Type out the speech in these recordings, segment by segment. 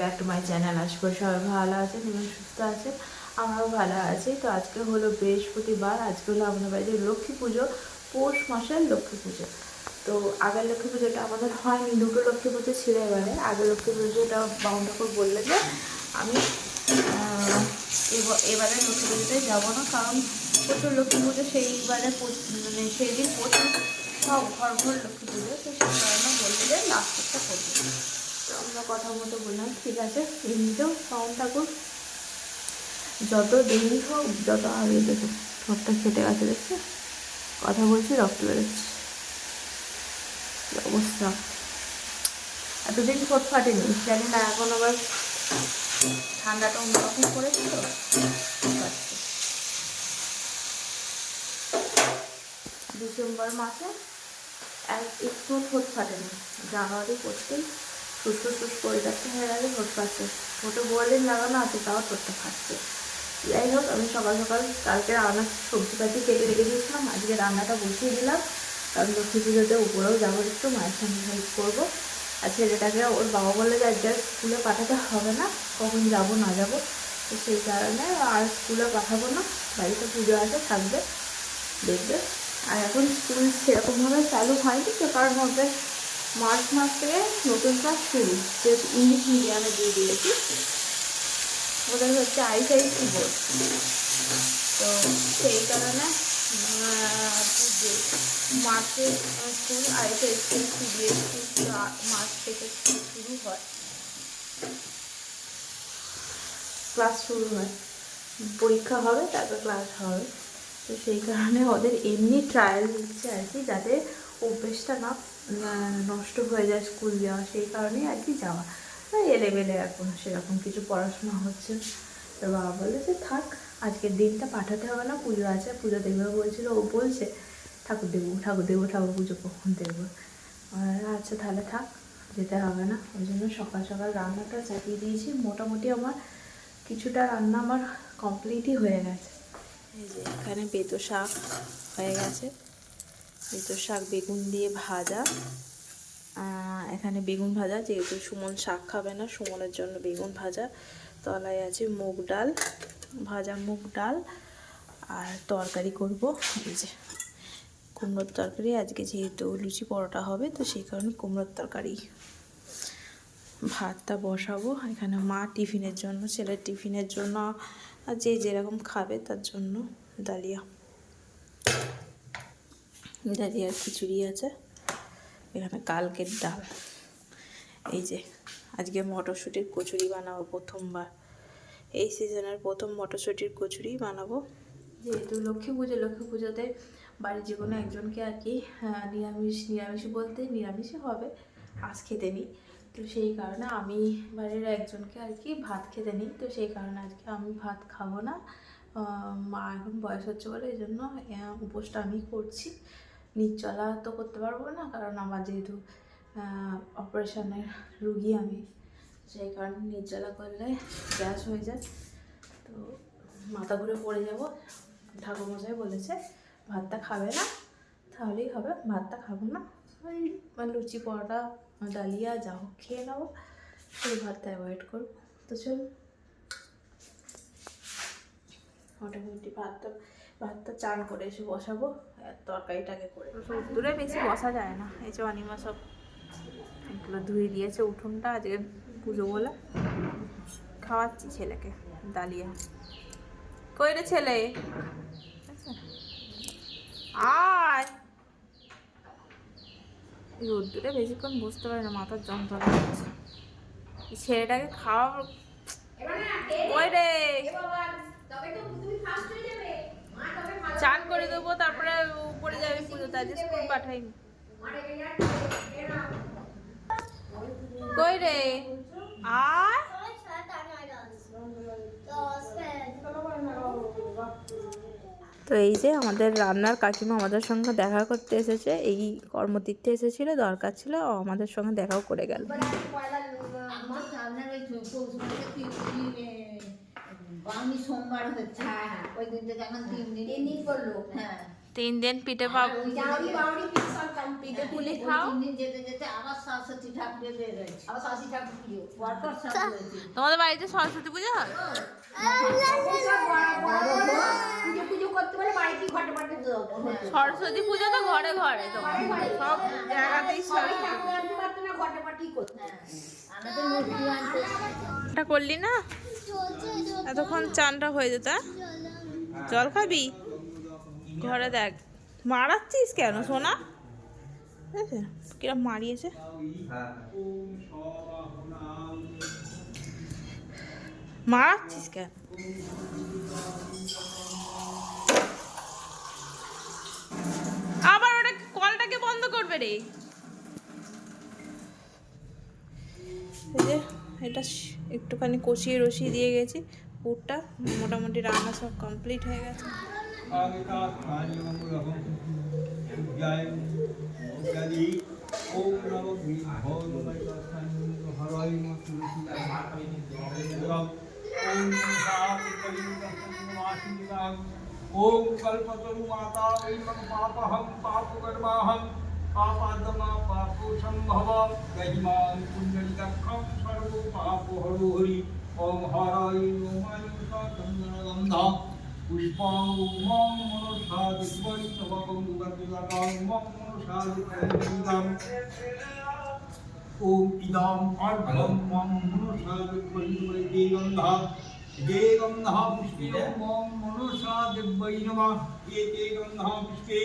Back to my channel করি সবাই ভালো আছেন এবং সুস্থ আছেন। আমরাও ভালো আছি। তো আজকে হলো বৃহস্পতিবার। আজকে হলো আমাদের বাড়িতে লক্ষ্মী পুজো, পৌষ মাসের লক্ষ্মী পুজো। তো আগের লক্ষ্মী পুজোটা আমাদের হয়নি, দুটো লক্ষ্মী পুজো ছিল এবারে। আগের লক্ষ্মী পুজোটা বাউন ঠাকুর বললে যে আমি এবারে লক্ষ্মী পুজোতে যাব না। কারণ প্রচুর লক্ষ্মী পুজো সেইবারে মানে সেই দিন প্রচুর সব ঘর ঘর লক্ষ্মী পুজো। তো সেই কারণে বললে যে লাস্টটা করব। আমরা কথা মতো বললাম, ঠিক আছে? এমনিতেও বাউন ঠাকুর, যত দেরি হোক, যত আগে দেখো, ঠোঁটটা খেটে গেছে, দেখছে? কথা বলছি, রক্ত বেরোচ্ছে। অবস্থা? এতদিন ঠোঁট ফাটেনি। জানি না, এখন আবার ঠান্ডাটা অন্যরকম করেছে তো। ডিসেম্বর মাসে এক একটু ঠোঁট ফাটেনি। জানুয়ারি করতেই সুস্থ সুস্থ পরিষ্কার হয়ে গেলে ঠোঁট ফাটছে ঠোঁটে বোয়ালিন লাগানো আছে তাও ঠোঁটটা ফাটছে যাই হোক, আমি সকাল সকাল কালকে রান্না সবজি পাতি কেটে রেখে দিয়েছিলাম। আজকে রান্নাটা বসিয়ে দিলাম। কারণ লক্ষ্মী পুজোতে উপরেও যাব একটু, মায়ের সঙ্গে হেল্প করব। আর ছেলেটাকে ওর বাবা বলে যে, আজকে স্কুলে পাঠাতে হবে না, কখন যাব, না যাব। তো সেই কারণে আর স্কুলে পাঠাবো না, বাড়িতে পুজো আছে, থাকবে, দেখবে। আর এখন স্কুল সেরকমভাবে চালু হয়নি, তো কারণ হচ্ছে মার্চ মাস থেকে নতুন ক্লাস শুরু যেহেতু ইংলিশ মিডিয়ামে দিয়ে দিয়েছি। ওদের হচ্ছে আইসিআইসি বোর্ড। তো সেই কারণে যে মার্চে স্কুল আইসিআইসি সিবিএসসি মার্চ থেকে শুরু হয়। ক্লাস শুরু হয়। পরীক্ষা হবে, তারপর ক্লাস হবে। তো সেই কারণে ওদের এমনি ট্রায়াল দিচ্ছে আর কি, যাতে অভ্যেসটা না নষ্ট হয়ে যায় স্কুল যাওয়া, সেই কারণেই আর কি যাওয়া। এলেবেলে এখন সেরকম কিছু পড়াশোনা হচ্ছে তো বাবা বলে যে থাক, আজকের দিনটা পাঠাতে হবে না, পুজো আছে, পুজো দেখবে বলছিল, ও বলছে, ঠাকুর দেবো ঠাকুর দেবো, ঠাকুর পুজো কখন আর আচ্ছা তাহলে থাক, যেতে হবে না। ওই জন্য সকাল সকাল রান্নাটা চাপিয়ে দিয়েছি, মোটামুটি আমার কিছুটা রান্না আমার কমপ্লিটই হয়ে গেছে। এই যে এখানে বেতো শাক হয়ে গেছে। বেতো শাক বেগুন দিয়ে ভাজা। এখানে বেগুন ভাজা, যেহেতু সুমন শাক খাবে না, সুমনের জন্য বেগুন ভাজা। তলায় আছে মুগ ডাল, ভাজা মুগ ডাল, আর তরকারি করব। এই যে কুমড়োর তরকারি, আজকে যেহেতু লুচি পরোটা হবে, তো সেই কারণে কুমড়োর তরকারি। ভাতটা বসাবো। এখানে মা টিফিনের জন্য, ছেলের টিফিনের জন্য, আর যে যেরকম খাবে তার জন্য, ডালিয়া। ডালিয়ার খিচুড়ি আছে। এখানে কালকের ডাল। এই যে, আজকে মটরশুঁটির কচুরি বানাবো প্রথমবার। এই সিজনের প্রথম মটরশুঁটির কচুরি বানাবো। যেহেতু লক্ষ্মী পুজো, লক্ষ্মী পুজোতে বাড়ির যে কোনো একজনকে আর কি নিরামিষ নিরামিষ বলতে নিরামিষই হবে আজ খেতে নিই। তো সেই কারণে আমি বাড়ির একজনকে আর কি ভাত খেতে নিই। তো সেই কারণে আজকে আমি ভাত খাব না। মা এখন বয়স হচ্ছে বলে এই জন্য উপোসটা আমি করছি। নিচলা তো করতে পারব না, কারণ আমার যেহেতু অপারেশনের রুগী আমি, সেই কারণে নির্জলা করলে গ্যাস হয়ে যায়। তো মাথা ঘুরে পড়ে যাব। ঠাকুরমশাই বলেছে, ভাতটা খাবে না, তাহলেই হবে, ভাতটা খাব না। ওই মানে লুচি, পরোটা, ডালিয়া, যা হোক খেয়ে নেব, সেই ভাতটা অ্যাভয়েড করব। তো চল, মোটামুটি ভাতটা ভাতটা চান করে এসে বসাবো আর তরকারিটাকে করে দূরে বেশি বসা যায় না এই যে অনিমা সব এগুলো ধুয়ে দিয়েছে উঠোনটা আজকে পুজো বলে। খাওয়াচ্ছি ছেলেকে ডালিয়া। কই রে ছেলে। আয়! এই রোদ্দুরে বেশিক্ষণ বসতে পারে না মাথার যন্ত্রণা হচ্ছে। ছেলেটাকে খাওয়া কই রে? চান করে দেবো তারপরে উপরে যাবে পুজোতে আজ স্কুল পাঠাইনি কই রে? আর? তো এই যে আমাদের রান্নার কাকিমা আমাদের সঙ্গে দেখা করতে এসেছে এই কর্মতীর্থে এসেছিল দরকার ছিল ও আমাদের সঙ্গে দেখাও করে গেল। সোমবার হচ্ছে হ্যাঁ, হ্যাঁ। ওই দিন থেকে এখন তিন দিন তিন দিন করল। হ্যাঁ তিন দিন পিঠে পিঠে পুলি খাও। তিন দিন যেতে যেতে আবার সরস্বতী ঠাকুরের বের হয়েছে। আবার সরস্বতী ঠাকুর পুজো। পরপর তোমাদের বাড়িতে সরস্বতী পুজো হয় সব বড় বড় বড় পুজো পুজো করতে বলে বাড়িতে ঘটে ঘটে সরস্বতী পুজো তো ঘরে ঘরে তো সব জায়গাতেই সরস্বতী ঠাকুর আনতে পারতো না, ঘটে ঘটেই আমাদের মূর্তি আনতে করলি না এতক্ষণ চানটা হয়ে যেত? জল খাবি? ঘরে দেখ। মারাচ্ছিস কেন, সোনা? কিরম মারিয়েছে? মারাচ্ছিস কেন? আবার ওটা কলটাকে বন্ধ করবে রে। এটা একটুখানি কষিয়ে রসিয়ে দিয়ে গেছি। পুরটা, মোটামুটি রান্না সব কমপ্লিট হয়ে গেছে। ওম কল্পতরু মাতা বৈমং পাপ পাপকর্মাহং, পাপাদমা পাপ সম্ভব গহিমান কুণ্ডলিকাক্ষম সর্ব পাপ হরো হরি। ॐ हराय गन्ध पुष्पां मनुषादिपरितवकुन्दुगतिलकां ॐ इदां अर्धं मम मनुषादिपरितवैदेगन्धः ये गन्धः पुष्पे मम मनुषादिवै नमः ये ते गन्धः पुष्पे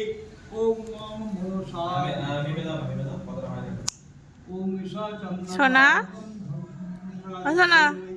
ॐ मम मनुषाय ॐ ईशा चन्द्र सोना सोना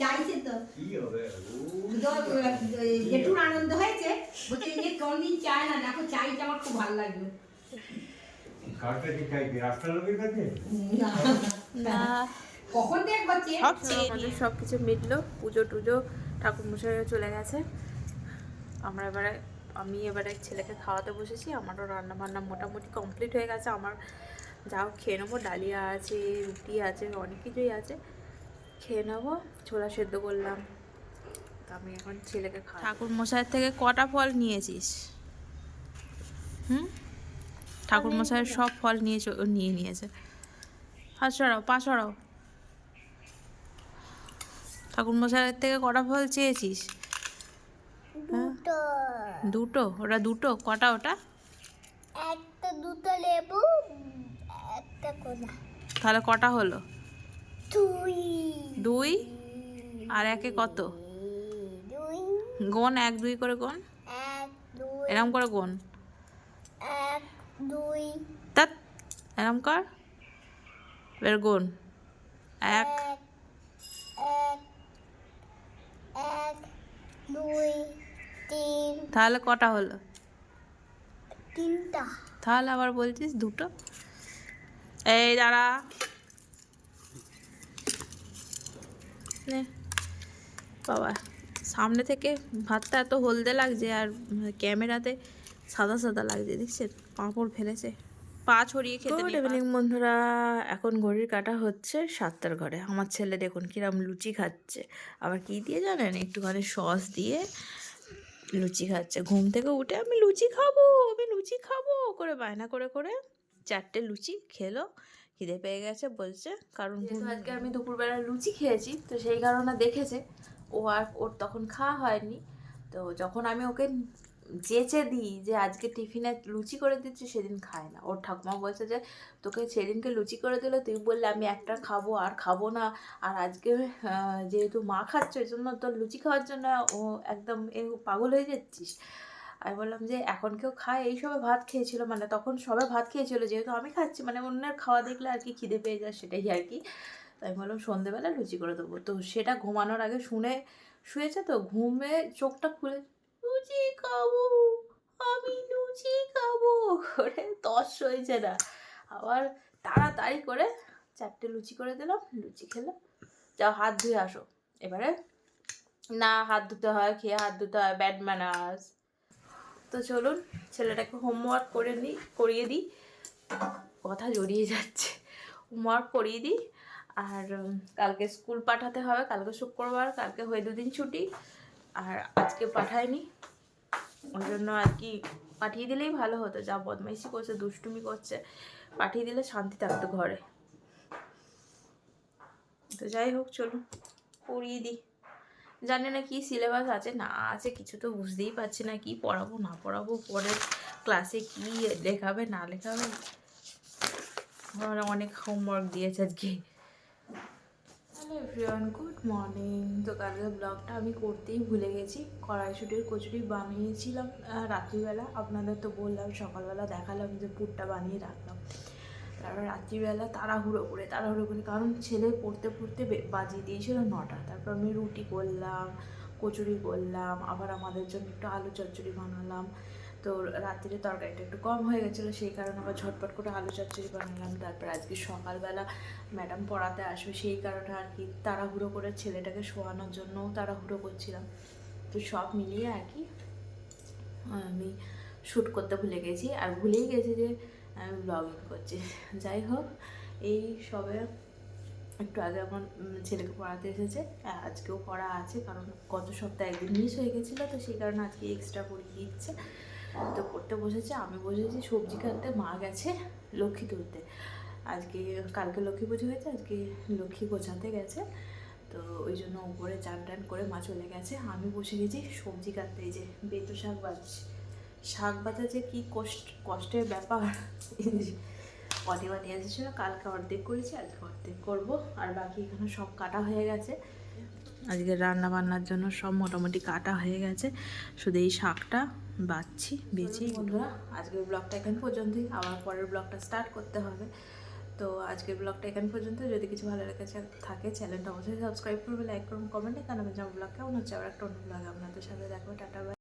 চাইছে তো। কি হবে? জেঠুর আনন্দ হয়েছে। বলছে যে কোনদিন চায় না দেখো চাইটা আমার খুব ভালো লাগল। কার কাছে চাইছে রাস্তার লোকের কাছে? না। কখন সব সব কিছু মিটলো পুজো টুজো ঠাকুর মশাইও চলে গেছে। আমরা এবারে আমি এবারে ছেলেকে খাওয়াতে বসেছি আমারও রান্না বান্না মোটামুটি কমপ্লিট হয়ে গেছে। আমার যাও খেয়ে নেব ডালিয়া আছে রুটি আছে অনেক কিছুই আছে। খেয়ে নেব। ছোলা সেদ্ধ করলাম। আমি এখন ছেলেকে খাওয়া ঠাকুর মশাইয়ের থেকে কটা ফল নিয়েছিস? হুম? ঠাকুর মশাইয়ের সব ফল নিয়ে চ- নিয়ে নিয়েছে। সরাও পাঁচ সরাও। ঠাকুর মশাইয়ের থেকে কটা ফল চেয়েছিস? হ্যাঁ? দুটো? ওটা দুটো? কটা ওটা? একটা দুটো লেবু একটা কলা। তাহলে কটা হলো? দুই। আর একে কত? গোন এক দুই করে গোন? এরম করে গোন। তাত এরম কর। এবার গোন। এক। তাহলে কটা হলো? তিনটা। তাহলে আবার বলছিস দুটো। এই দাঁড়া নে বাবা সামনে থেকে ভাতটা এত হলদে লাগছে আর ক্যামেরাতে সাদা সাদা লাগছে দেখছেন? পাঁপড় ফেলেছে। পা ছড়িয়ে খেতে গুড ইভিনিং বন্ধুরা। এখন ঘড়ির কাটা হচ্ছে সাতটার ঘরে। আমার ছেলে দেখুন কিরম লুচি খাচ্ছে। আবার কি দিয়ে জানেন? একটুখানি সস দিয়ে লুচি খাচ্ছে। ঘুম থেকে উঠে আমি লুচি খাব আমি লুচি খাব। করে বায়না করে করে চারটে লুচি খেলো। খিদে পেয়ে গেছে বলছে কারণ আজকে আমি দুপুরবেলা লুচি খেয়েছি তো সেই কারণে দেখেছে ও আর ওর তখন খাওয়া হয়নি। তো যখন আমি ওকে চেঁচে দিই যে আজকে টিফিনে লুচি করে দিচ্ছি সেদিন খায় না। ওর ঠাকুমা বলছে যে তোকে সেদিনকে লুচি করে দিল তুই বললে আমি একটা খাব আর খাব না। আর আজকে যেহেতু মা খাচ্ছে ওই জন্য তোর লুচি খাওয়ার জন্য ও একদম এ পাগল হয়ে যাচ্ছিস। আমি বললাম যে, এখন কেউ খায়? এই সবে ভাত খেয়েছিল মানে তখন সবে ভাত খেয়েছিল, যেহেতু আমি খাচ্ছি মানে অন্যের খাওয়া দেখলে আর কি খিদে পেয়ে যায় সেটাই আর কি। তাই আমি বললাম, সন্ধেবেলা লুচি করে দেবো। তো সেটা ঘুমানোর আগে শুনে শুয়েছে তো, ঘুমে চোখটা খুলে, লুচি খাব, আমি লুচি খাব। করে তস হয়েছে না। আবার তাড়াতাড়ি করে চারটে লুচি করে দিলাম, লুচি খেলো যাও হাত ধুয়ে আসো। এবারে না হাত ধুতে হয়, খেয়ে হাত ধুতে হয় ব্যাড ম্যানার্স তো চলুন ছেলেটাকে হোমওয়ার্ক করে নিই করিয়ে দিই। কথা জড়িয়ে যাচ্ছে। হোমওয়ার্ক করিয়ে দিই। আর কালকে স্কুল পাঠাতে হবে। কালকে শুক্রবার, কালকে হয়ে দুদিন ছুটি। আর আজকে পাঠায়নি। ওই জন্য আর কি পাঠিয়ে দিলেই ভালো হতো। যা বদমাইশি করছে, দুষ্টুমি করছে, পাঠিয়ে দিলে শান্তি থাকতো ঘরে। তো যাই হোক, চলুন পড়িয়ে দিই। জানি না কি সিলেবাস আছে, না আছে, কিছু তো বুঝতেই পারছি না কি পড়াবো, না পড়াবো পরের ক্লাসে কি লেখাবে, না লেখাবে। অনেক হোমওয়ার্ক দিয়েছে আজকে। হ্যালো এভরিওয়ান গুড মর্নিং তো কালকে ব্লগটা আমি করতেই ভুলে গেছি। কড়াইশুটির কচুরি বানিয়েছিলাম রাত্রিবেলা। আপনাদের তো বললাম, সকালবেলা দেখালাম যে পুরটা বানিয়ে রাখলাম। তারপর রাত্রিবেলা তাড়াহুড়ো করে তাড়াহুড়ো করে, কারণ ছেলে পড়তে পড়তে বাজিয়ে দিয়েছিল নটা। তারপর আমি রুটি করলাম, কচুরি করলাম, আবার আমাদের জন্য একটু আলু চচ্চড়ি বানালাম। তো রাত্রিরে তরকারিটা একটু কম হয়ে গেছিল, সেই কারণে আবার ঝটপট করে আলু চচ্চড়ি বানালাম। তারপর আজকে সকালবেলা ম্যাডাম পড়াতে আসবে, সেই কারণে আর কি তাড়াহুড়ো করে ছেলেটাকে শোয়ানোর জন্যও তাড়াহুড়ো করছিলাম। তো সব মিলিয়ে আর কি, আমি শ্যুট করতে ভুলে গেছি। আর ভুলেই গেছি যে আমি ব্লগিং করছি। যাই হোক, এই সবে একটু আগে আমার ছেলেকে পড়াতে এসেছে আজকেও পড়া আছে, কারণ গত সপ্তাহে একদিন মিস হয়ে গেছিল, তো সেই কারণে আজকে এক্সট্রা পড়িয়ে দিচ্ছে। তো পড়তে বসেছে, আমি বসেছি সবজি কাটতে, মা গেছে লক্ষ্মী তুলতে। আজকে, কালকে লক্ষ্মী পুজো হয়েছে, আজকে লক্ষ্মী গোছাতে গেছে। তো ওই জন্য উপরে চান টান করে মা চলে গেছে, আমি বসে গেছি সবজি কাটতে, এই যে বেতো শাক বাজছি। শাক বাজা যে কী কষ্ট, কষ্টের ব্যাপার? পটি বাটি এসেছিল কালকে অর্ধেক করেছি, আজকে অর্ধেক করব। আর বাকি এখানে সব কাটা হয়ে গেছে। আজকে রান্না বান্নার জন্য সব মোটামুটি কাটা হয়ে গেছে। শুধু এই শাকটা বাচ্ছি বেছেই বন্ধুরা, আজকের ব্লগটা এখান পর্যন্তই। আবার পরের ব্লগটা স্টার্ট করতে হবে। তো আজকের ব্লগটা এখান পর্যন্ত। যদি কিছু ভালো লেগেছে থাকে চ্যানেলটা অবশ্যই সাবস্ক্রাইব করবে লাইক করুন কমেন্টে জানাবেন যে আমার ব্লগ কেমন হচ্ছে, আবার একটা অন্য ব্লগে আপনাদের সাথে দেখো টাটা।